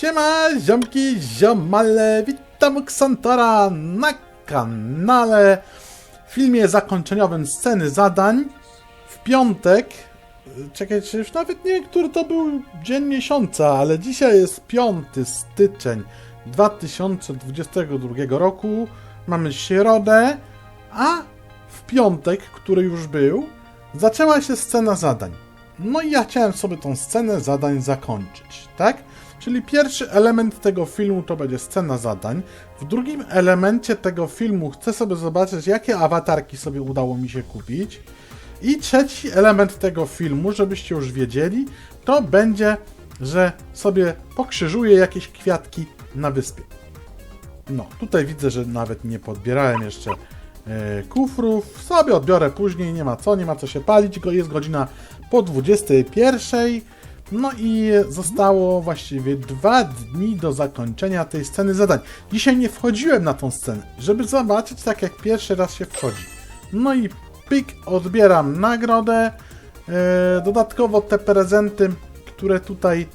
Siema, ziomki, ziomale, witam Xantora na kanale w filmie zakończeniowym sceny zadań w piątek. Czekajcie, już nawet nie który to był dzień miesiąca, ale dzisiaj jest 5 styczeń 2022 roku. Mamy środę, a w piątek, który już był, zaczęła się scena zadań. No i ja chciałem sobie tą scenę zadań zakończyć, tak? Czyli pierwszy element tego filmu to będzie scena zadań. W drugim elemencie tego filmu chcę sobie zobaczyć, jakie awatarki sobie udało mi się kupić. I trzeci element tego filmu, żebyście już wiedzieli, to będzie, że sobie pokrzyżuję jakieś kwiatki na wyspie. No, tutaj widzę, że nawet nie podbierałem jeszcze e, kufrów. Sobie odbiorę później, nie ma co, nie ma co się palić. Jest godzina po 21. No i zostało właściwie dwa dni do zakończenia tej sceny zadań. Dzisiaj nie wchodziłem na tą scenę, żeby zobaczyć tak jak pierwszy raz się wchodzi. No i pyk, odbieram nagrodę. E, dodatkowo te prezenty, które tutaj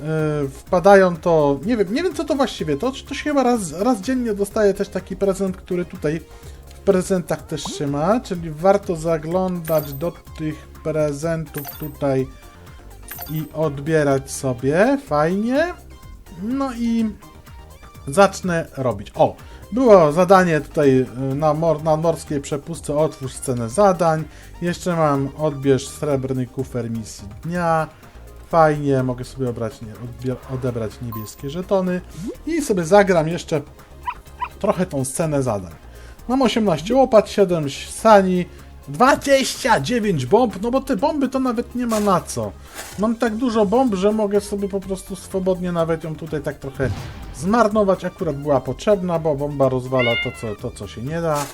e, wpadają, to nie wiem, nie wiem co to właściwie, to, to się chyba raz, raz dziennie dostaje też taki prezent, który tutaj w prezentach też się ma, czyli warto zaglądać do tych prezentów tutaj i odbierać sobie, fajnie. No i zacznę robić. O, było zadanie tutaj y, na, mor na morskiej przepustce, otwórz scenę zadań. Jeszcze mam odbierz srebrny kufer misji dnia. Fajnie, mogę sobie obrać, nie, odebrać niebieskie żetony i sobie zagram jeszcze trochę tą scenę zadań. Mam 18 łopat, 7 sani, 29 bomb, no bo te bomby to nawet nie ma na co. Mam tak dużo bomb, że mogę sobie po prostu swobodnie nawet ją tutaj tak trochę zmarnować. Akurat była potrzebna, bo bomba rozwala to, co, to, co się nie da.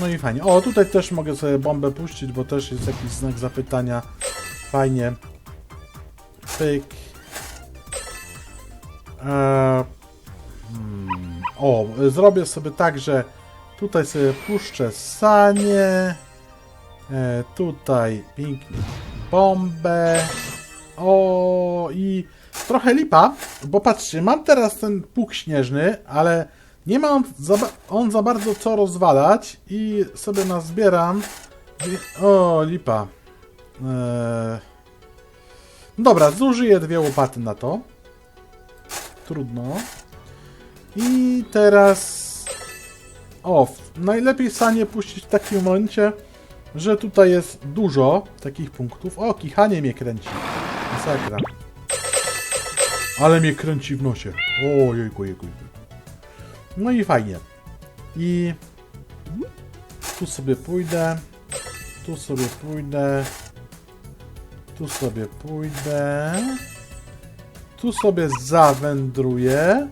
No i fajnie. O, tutaj też mogę sobie bombę puścić, bo też jest jakiś znak zapytania. Fajnie. Pyk. Eee, hmm. O, zrobię sobie tak, że tutaj sobie puszczę sanie. E, tutaj pięknie bombę. O i trochę lipa, bo patrzcie, mam teraz ten pług śnieżny, ale nie ma on za, on za bardzo co rozwalać i sobie nazbieram. O, lipa. E, dobra, zużyję dwie łopaty na to. Trudno. I teraz... O, najlepiej sanie puścić w takim momencie, że tutaj jest dużo takich punktów. O, kichanie mnie kręci. Masakra. Ale mnie kręci w nosie. O, jejku, jejku. No i fajnie. I tu sobie pójdę. Tu sobie pójdę. Tu sobie pójdę. Tu sobie zawędruję.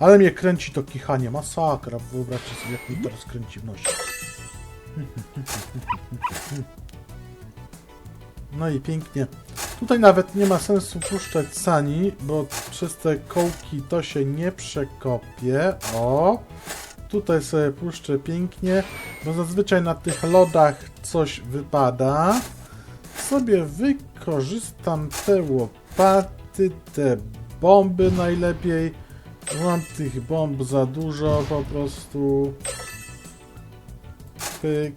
Ale mnie kręci to kichanie. Masakra. Wyobraźcie sobie, jak mnie teraz kręci w nosie. No i pięknie. Tutaj nawet nie ma sensu puszczać sani, bo przez te kołki to się nie przekopie. O! Tutaj sobie puszczę pięknie, bo zazwyczaj na tych lodach coś wypada. Sobie wykorzystam te łopaty, te bomby najlepiej. Mam tych bomb za dużo po prostu. Pyk.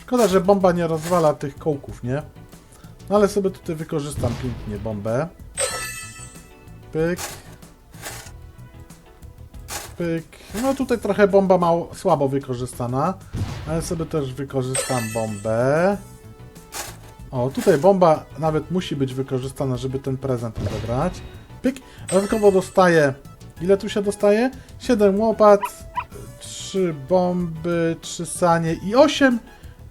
Szkoda, że bomba nie rozwala tych kołków, nie? No ale sobie tutaj wykorzystam pięknie bombę. Pyk. Pyk. No tutaj trochę bomba mało, słabo wykorzystana. Ale sobie też wykorzystam bombę. O, tutaj bomba nawet musi być wykorzystana, żeby ten prezent odebrać. Pyk. Dodatkowo dostaję... Ile tu się dostaje? 7 łopat, 3 bomby, 3 sanie i 8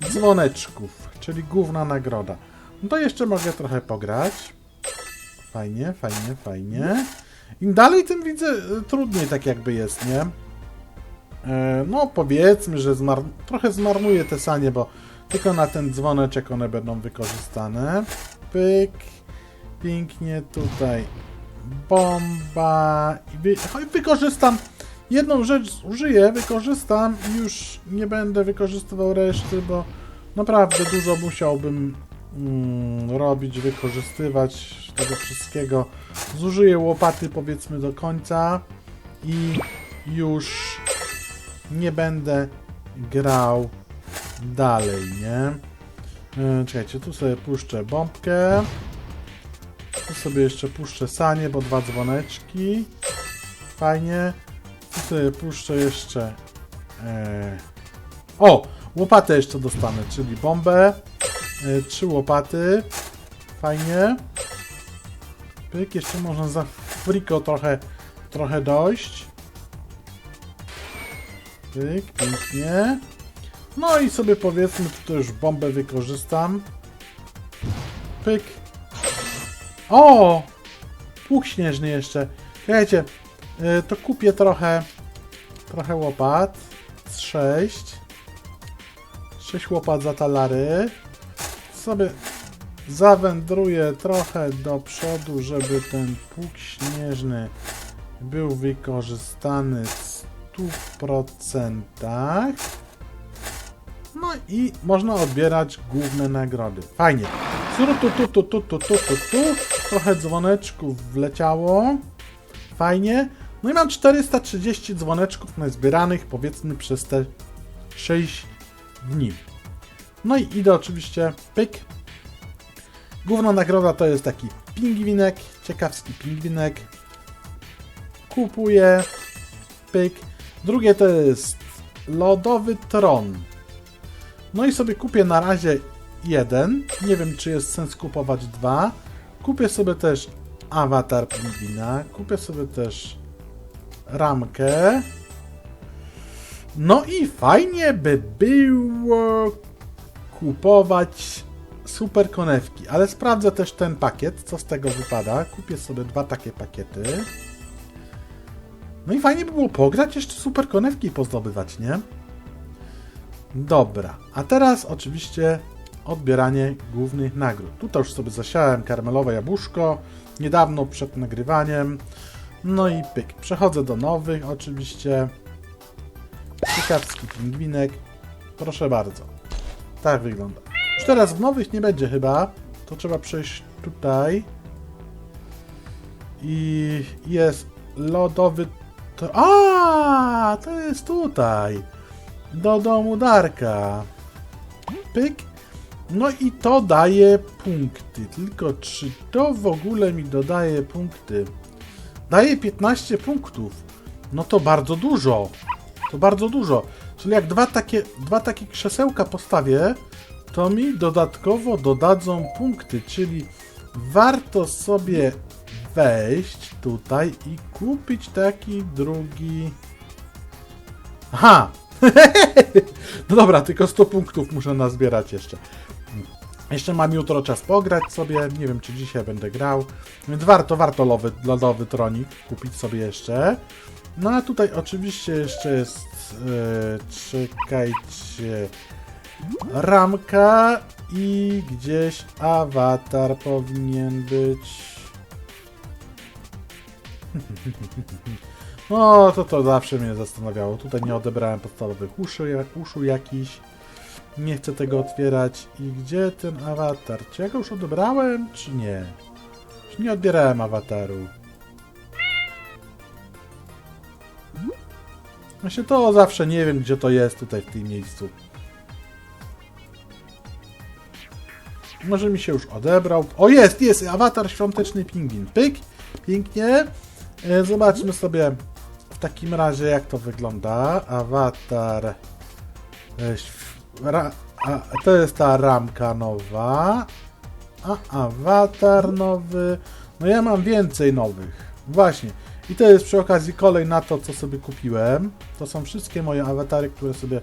dzwoneczków, czyli główna nagroda. No to jeszcze mogę trochę pograć. Fajnie, fajnie, fajnie. Im dalej, tym widzę e, trudniej tak jakby jest, nie? E, no powiedzmy, że zmar trochę zmarnuję te sanie, bo tylko na ten dzwoneczek one będą wykorzystane. Pyk. Pięknie tutaj bomba. I wy wykorzystam jedną rzecz, użyję, wykorzystam i już nie będę wykorzystywał reszty, bo naprawdę dużo musiałbym mm, robić, wykorzystywać tego wszystkiego. Zużyję łopaty powiedzmy do końca i już nie będę grał dalej, nie? Yy, Czekajcie, tu sobie puszczę bombkę. Tu sobie jeszcze puszczę sanie, bo dwa dzwoneczki. Fajnie. Tu sobie puszczę jeszcze... E... O! Łopatę jeszcze dostanę, czyli bombę. E, trzy łopaty. Fajnie. Pyk, jeszcze można za friko trochę, trochę dojść. Pyk, pięknie. No i sobie powiedzmy, tutaj już bombę wykorzystam. Pyk. O! Pług śnieżny jeszcze. Słuchajcie, E, to kupię trochę, trochę łopat. Z 6. 6 łopat za talary. Sobie zawędruję trochę do przodu, żeby ten pług śnieżny był wykorzystany w 100%. No i można odbierać główne nagrody. Fajnie. Tu, tu, tu, tu, tu, tu, tu, tu. Trochę dzwoneczków wleciało. Fajnie. No i mam 430 dzwoneczków nazbieranych powiedzmy przez te 6 dni. No i idę oczywiście, pyk. Główna nagroda to jest taki pingwinek, ciekawski pingwinek. Kupuję, pyk. Drugie to jest lodowy tron. No i sobie kupię na razie jeden. Nie wiem, czy jest sens kupować dwa. Kupię sobie też awatar pingwina. Kupię sobie też ramkę. No i fajnie by było kupować super konewki, ale sprawdzę też ten pakiet, co z tego wypada. Kupię sobie dwa takie pakiety. No i fajnie by było pograć, jeszcze super konewki pozdobywać, nie? Dobra, a teraz oczywiście odbieranie głównych nagród. Tutaj już sobie zasiałem karmelowe jabłuszko, niedawno przed nagrywaniem. No i pyk. Przechodzę do nowych oczywiście. Ciekawski pingwinek. Proszę bardzo. Tak wygląda. Już teraz w nowych nie będzie chyba. To trzeba przejść tutaj. I jest lodowy... To... A, to jest tutaj. Do domu Darka. Pyk. No i to daje punkty. Tylko czy to w ogóle mi dodaje punkty? Daje 15 punktów. No to bardzo dużo. To bardzo dużo. Czyli jak dwa takie, dwa takie krzesełka postawię, to mi dodatkowo dodadzą punkty. Czyli warto sobie wejść tutaj i kupić taki drugi. Aha! no dobra, tylko 100 punktów muszę nazbierać jeszcze. Jeszcze mam jutro czas pograć sobie, nie wiem czy dzisiaj będę grał, więc warto, warto lowy, lodowy tronik kupić sobie jeszcze. No a tutaj oczywiście jeszcze jest, e, czekajcie, ramka i gdzieś awatar powinien być. No, to to zawsze mnie zastanawiało. Tutaj nie odebrałem podstawowych uszu, uszu jakiś. Nie chcę tego otwierać. I gdzie ten awatar? Czy ja go już odebrałem, czy nie? Czy nie odbierałem awataru? Właśnie to zawsze nie wiem, gdzie to jest tutaj w tym miejscu. Może mi się już odebrał. O, jest, jest! Awatar świąteczny pingwin. Pyk! Pięknie. E, Zobaczmy sobie w takim razie, jak to wygląda. Awatar. Ra, a, to jest ta ramka nowa. A awatar nowy. No ja mam więcej nowych. Właśnie. I to jest przy okazji kolej na to, co sobie kupiłem. To są wszystkie moje awatary, które sobie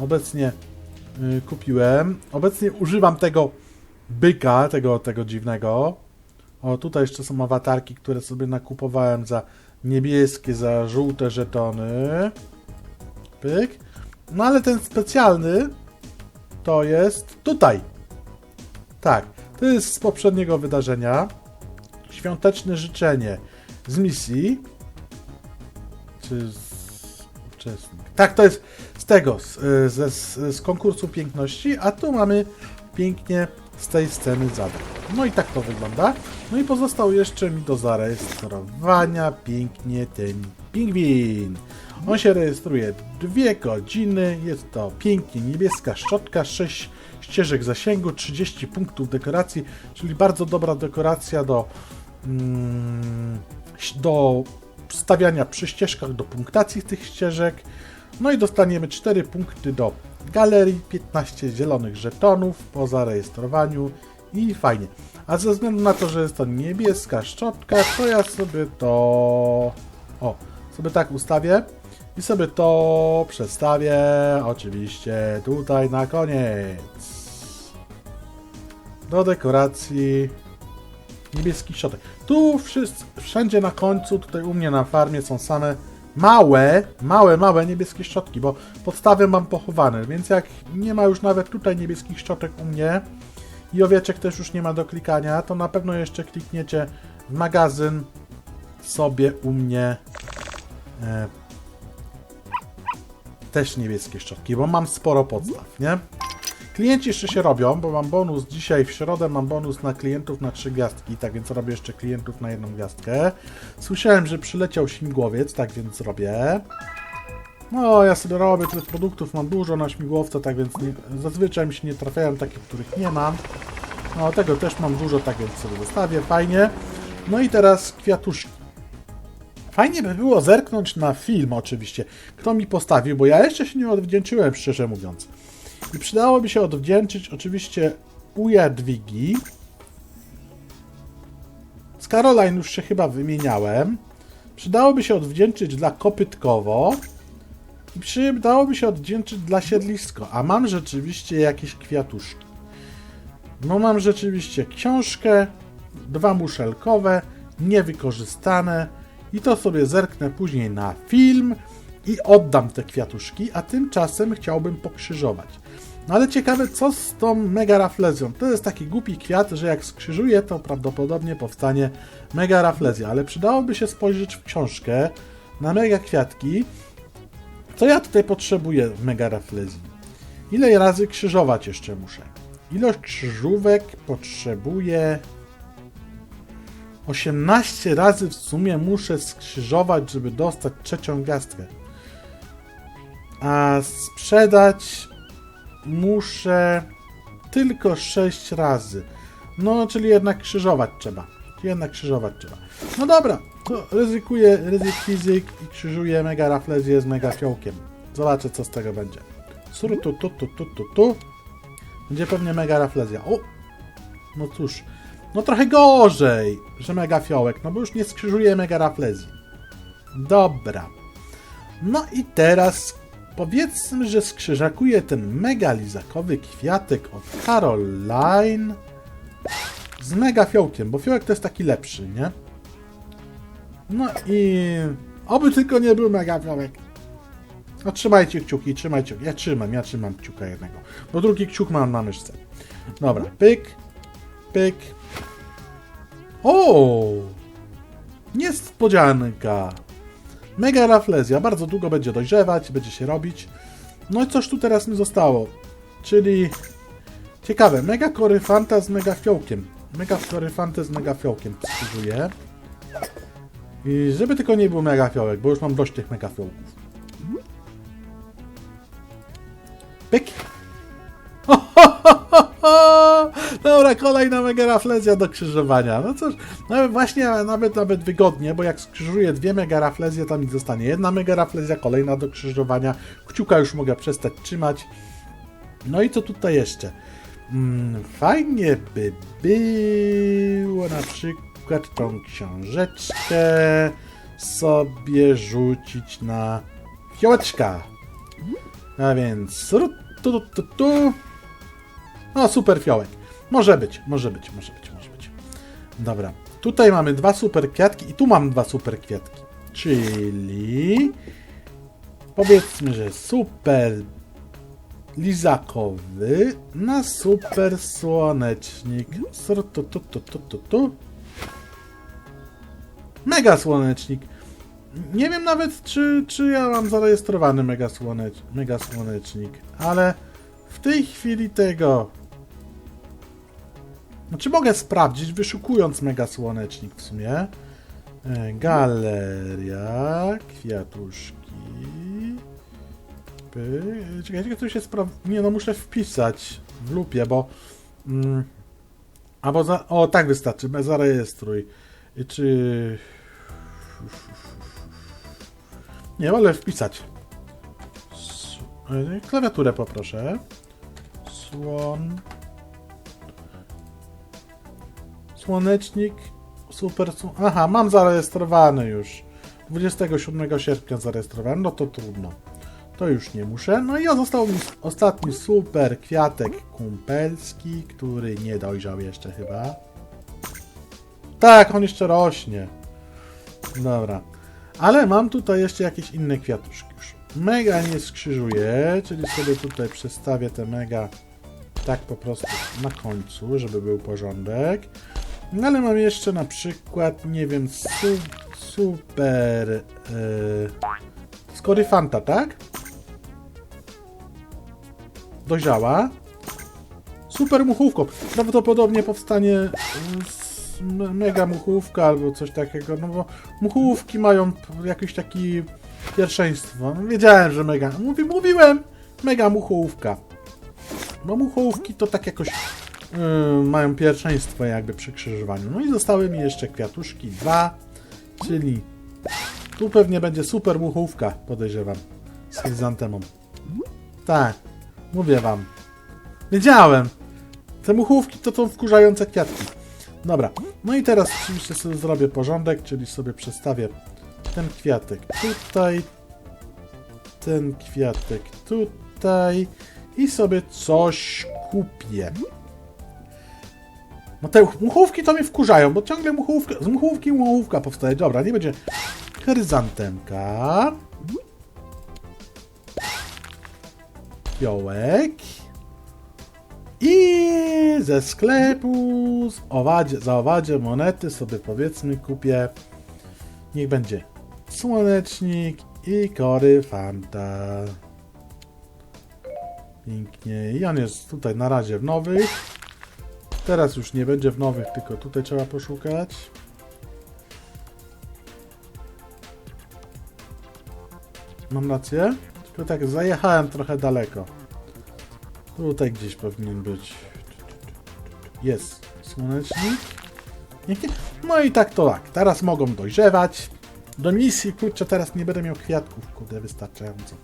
obecnie y, kupiłem. Obecnie używam tego byka, tego, tego dziwnego. O, tutaj jeszcze są awatarki, które sobie nakupowałem za niebieskie, za żółte żetony. Pyk. No ale ten specjalny to jest tutaj. Tak, to jest z poprzedniego wydarzenia. Świąteczne życzenie z misji. Czy z uczestnik? Tak, to jest z tego, z, z, z, konkursu piękności, a tu mamy pięknie z tej sceny zadań. No i tak to wygląda. No i pozostał jeszcze mi do zarejestrowania pięknie ten pingwin. On się rejestruje dwie godziny, jest to pięknie niebieska szczotka, 6 ścieżek zasięgu, 30 punktów dekoracji, czyli bardzo dobra dekoracja do, mm, do stawiania przy ścieżkach, do punktacji tych ścieżek. No i dostaniemy 4 punkty do galerii, 15 zielonych żetonów po zarejestrowaniu i fajnie. A ze względu na to, że jest to niebieska szczotka, to ja sobie to... O, sobie tak ustawię i sobie to przestawię oczywiście tutaj na koniec. Do dekoracji niebieski środek. Tu wszyscy, wszędzie na końcu, tutaj u mnie na farmie są same małe, małe, małe niebieskie szczotki, bo podstawy mam pochowane, więc jak nie ma już nawet tutaj niebieskich szczotek u mnie i owieczek też już nie ma do klikania, to na pewno jeszcze klikniecie w magazyn sobie u mnie e, też niebieskie szczotki, bo mam sporo podstaw, nie? Klienci jeszcze się robią, bo mam bonus dzisiaj w środę, mam bonus na klientów na trzy gwiazdki, tak więc robię jeszcze klientów na jedną gwiazdkę. Słyszałem, że przyleciał śmigłowiec, tak więc robię. No, ja sobie robię, tych produktów mam dużo na śmigłowca, tak więc nie, zazwyczaj mi się nie trafiają takie, których nie mam. No, tego też mam dużo, tak więc sobie zostawię, fajnie. No i teraz kwiatuszki. Fajnie by było zerknąć na film oczywiście, kto mi postawił, bo ja jeszcze się nie odwdzięczyłem, szczerze mówiąc. I przydałoby się odwdzięczyć oczywiście u Jadwigi. Z Caroline już się chyba wymieniałem. Przydałoby się odwdzięczyć dla Kopytkowo. I przydałoby się odwdzięczyć dla Siedlisko. A mam rzeczywiście jakieś kwiatuszki. No mam rzeczywiście książkę, dwa muszelkowe, niewykorzystane. I to sobie zerknę później na film i oddam te kwiatuszki, a tymczasem chciałbym pokrzyżować. No ale ciekawe, co z tą mega raflezją. To jest taki głupi kwiat, że jak skrzyżuje, to prawdopodobnie powstanie mega raflezja, ale przydałoby się spojrzeć w książkę na mega kwiatki. Co ja tutaj potrzebuję w mega raflezji? Ile razy krzyżować jeszcze muszę? Ilość krzyżówek potrzebuję 18 razy w sumie muszę skrzyżować, żeby dostać trzecią gwiazdkę. A sprzedać muszę tylko 6 razy. No, czyli jednak krzyżować trzeba. Jednak krzyżować trzeba. No dobra, to ryzykuję ryzyk fizyk i krzyżuję mega raflezję z mega fiołkiem. Zobaczę, co z tego będzie. Suru tu, tu, tu, tu, tu, tu. Będzie pewnie mega raflezja. O! No cóż, no trochę gorzej, że mega fiołek, no bo już nie skrzyżuję mega raflezji. Dobra. No i teraz powiedzmy, że skrzyżakuję ten mega lizakowy kwiatek od Caroline z mega fiołkiem, bo fiołek to jest taki lepszy, nie? No i oby tylko nie był mega fiołek. No trzymajcie kciuki, trzymajcie. Ja trzymam, ja trzymam kciuka jednego. Bo drugi kciuk mam na myszce. Dobra, pyk, pyk. O! Niespodzianka. Mega raflezja. Bardzo długo będzie dojrzewać, będzie się robić. No i coś tu teraz mi zostało. Czyli... Ciekawe, mega koryfanta z mega fiołkiem. Mega koryfantę z mega fiołkiem skrzyżuję. I żeby tylko nie był mega fiołek, bo już mam dość tych mega fiołków. Pyk! Dobra, kolejna mega raflezja do krzyżowania. No cóż, no właśnie nawet nawet wygodnie, bo jak skrzyżuję dwie mega raflezje, to mi zostanie jedna mega raflezja, kolejna do krzyżowania. Kciuka już mogę przestać trzymać. No i co tutaj jeszcze? Mm, fajnie by było na przykład tą książeczkę sobie rzucić na fiołeczka. A więc... Tu, tu, tu, tu. No, super fiołek. Może być, może być, może być, może być. Dobra. Tutaj mamy dwa super kwiatki i tu mam dwa super kwiatki. Czyli... Powiedzmy, że super lizakowy na super słonecznik. Sru- Tu, tu, tu, tu, tu, tu. Mega słonecznik. Nie wiem nawet, czy, czy ja mam zarejestrowany mega, słonecz, mega słonecznik, ale w tej chwili tego Znaczy mogę sprawdzić, wyszukując mega słonecznik w sumie. E, Galeria, kwiatuszki. Py... Czekajcie, to się spraw... Nie no, muszę wpisać w lupie, bo... Mm, albo za... O, tak wystarczy, zarejestruj. I czy... Nie, wolę wpisać. E, Klawiaturę poproszę. Słon... Słonecznik Super. Aha, mam zarejestrowany już. 27 sierpnia zarejestrowany, no to trudno. To już nie muszę. No i został mi ostatni super kwiatek kumpelski, który nie dojrzał jeszcze chyba. Tak, on jeszcze rośnie. Dobra. Ale mam tutaj jeszcze jakieś inne kwiatuszki już. Mega nie skrzyżuję, czyli sobie tutaj przestawię te mega tak po prostu na końcu, żeby był porządek. No ale mam jeszcze na przykład, nie wiem, su super yy, skoryfanta, tak? Dojrzała. Super muchówko. Prawdopodobnie powstanie y, m- mega muchówka albo coś takiego, no bo muchówki mają jakiś taki pierwszeństwo. No, wiedziałem, że mega. Mówi, mówiłem! Mega muchówka. Bo muchówki to tak jakoś yy, mają pierwszeństwo jakby przy krzyżowaniu. No i zostały mi jeszcze kwiatuszki dwa, czyli tu pewnie będzie super muchówka, podejrzewam, z chryzantemą. Tak, mówię wam. Wiedziałem. Te muchówki to są wkurzające kwiatki. Dobra, no i teraz oczywiście sobie zrobię porządek, czyli sobie przestawię ten kwiatek tutaj, ten kwiatek tutaj i sobie coś kupię. No te muchówki to mnie wkurzają, bo ciągle muchówka, z muchówki muchówka powstaje. Dobra, nie będzie chryzantemka. Fiołek. I ze sklepu z owadzie, za owadzie monety sobie powiedzmy kupię. Niech będzie słonecznik i koryfanta. Pięknie. I on jest tutaj na razie w nowych. Teraz już nie będzie w nowych, tylko tutaj trzeba poszukać. Mam rację? Tylko tak zajechałem trochę daleko. Tutaj gdzieś powinien być. Jest słonecznik. No i tak to tak. Teraz mogą dojrzewać. Do misji, kurczę, teraz nie będę miał kwiatków, kurde, wystarczająco.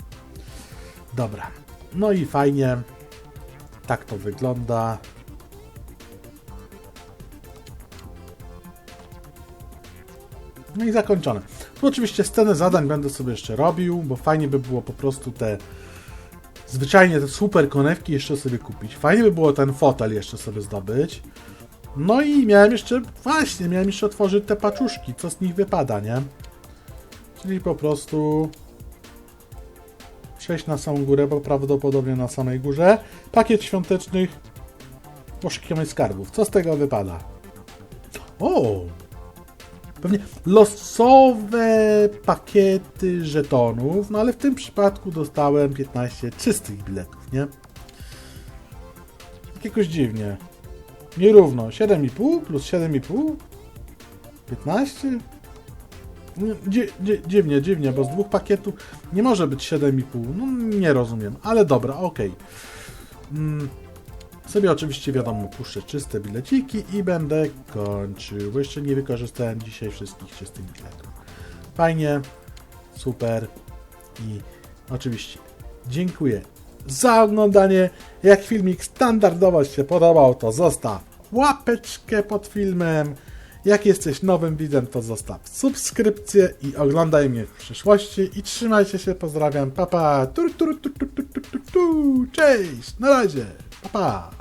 Dobra. No i fajnie. Tak to wygląda. No i zakończone. Tu oczywiście scenę zadań będę sobie jeszcze robił, bo fajnie by było po prostu te zwyczajnie te super konewki jeszcze sobie kupić. Fajnie by było ten fotel jeszcze sobie zdobyć. No i miałem jeszcze, właśnie, miałem jeszcze otworzyć te paczuszki, co z nich wypada, nie? Czyli po prostu przejść na samą górę, bo prawdopodobnie na samej górze. Pakiet świątecznych poszukiwań skarbów. Co z tego wypada? O! Pewnie losowe pakiety żetonów, no ale w tym przypadku dostałem 15 czystych biletów, nie? Jakoś dziwnie. Nierówno. 7,5 plus 7,5? 15? Nie, dzi- dzi- dziwnie, dziwnie, bo z dwóch pakietów nie może być 7,5. No nie rozumiem, ale dobra, okej. Mm, sobie oczywiście wiadomo puszczę czyste bileciki i będę kończył, bo jeszcze nie wykorzystałem dzisiaj wszystkich czystych biletów. Fajnie, super i oczywiście dziękuję za oglądanie. Jak filmik standardowo się podobał, to zostaw łapeczkę pod filmem. Jak jesteś nowym widzem, to zostaw subskrypcję i oglądaj mnie w przyszłości. I trzymajcie się, pozdrawiam, papa. Pa. Cześć, na razie, papa. Pa.